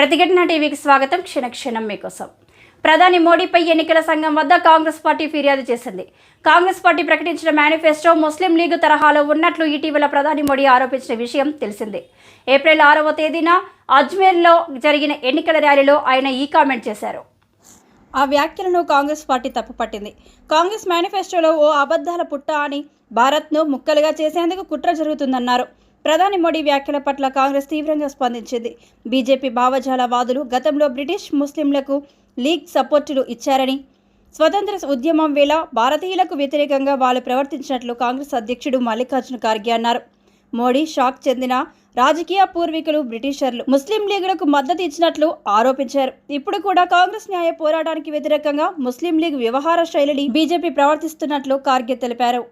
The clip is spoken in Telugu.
ప్రతిఘటన టీవీకి స్వాగతం. క్షణక్షణం మీకోసం. ప్రధాని మోడీపై ఎన్నికల సంఘం వద్ద కాంగ్రెస్ పార్టీ ఫిర్యాదు చేసింది. కాంగ్రెస్ పార్టీ ప్రకటించిన మేనిఫెస్టో ముస్లిం లీగ్ తరహాలో ఉన్నట్లు ఇటీవల ప్రధాని మోడీ ఆరోపించిన విషయం తెలిసిందే. ఏప్రిల్ ఆరవ తేదీన అజ్మీర్లో జరిగిన ఎన్నికల ర్యాలీలో ఆయన ఈ కామెంట్ చేశారు. ఆ వ్యాఖ్యలను కాంగ్రెస్ పార్టీ తప్పుపట్టింది. కాంగ్రెస్ మేనిఫెస్టోలో ఓ అబద్ధాల పుట్ట అని భారత్ను ముక్కలుగా చేసేందుకు కుట్ర జరుగుతుందన్నారు. ప్రధాని మోడీ వ్యాఖ్యల పట్ల కాంగ్రెస్ తీవ్రంగా స్పందించింది. బీజేపీ భావజాల వాదులు గతంలో బ్రిటిష్ ముస్లింలకు లీగ్ సపోర్టులు ఇచ్చారని స్వతంత్ర ఉద్యమం వేళ భారతీయులకు వ్యతిరేకంగా వాళ్ళు ప్రవర్తించినట్లు కాంగ్రెస్ అధ్యక్షుడు మల్లికార్జున ఖార్గే అన్నారు. మోడీ షాక్ చెందిన రాజకీయ పూర్వీకులు బ్రిటిషర్లు ముస్లిం లీగులకు మద్దతు ఇచ్చినట్లు ఆరోపించారు. ఇప్పుడు కూడా కాంగ్రెస్ న్యాయ పోరాటానికి వ్యతిరేకంగా ముస్లిం లీగ్ వ్యవహార శైలిని బీజేపీ ప్రవర్తిస్తున్నట్లు ఖార్గే తెలిపారు.